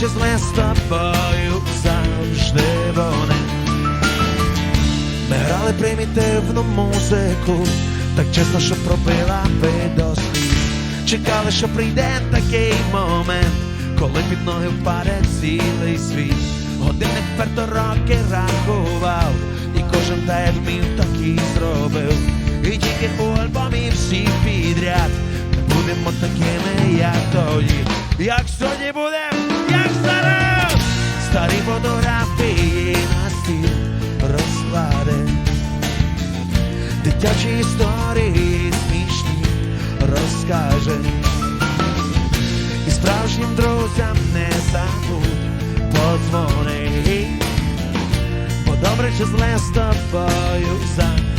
Чи зле з тобою завжди вони. Ми грали примітивну музику, так чесно, що пробила би до сліз. Чекали, що прийде такий момент, коли під ноги впаде цілий світ. Годинник вперто роки рахував, і кожен та як вмів, так і зробив. І тільки у альбомі всі підряд будемо такими, як тоді. Як сьогодні зараз, старі фотографії на стіл розклади. Дитячі історії смішні розкаже. І справжнім друзям не забудь подзвони. Бо добре чи зле з тобою вони.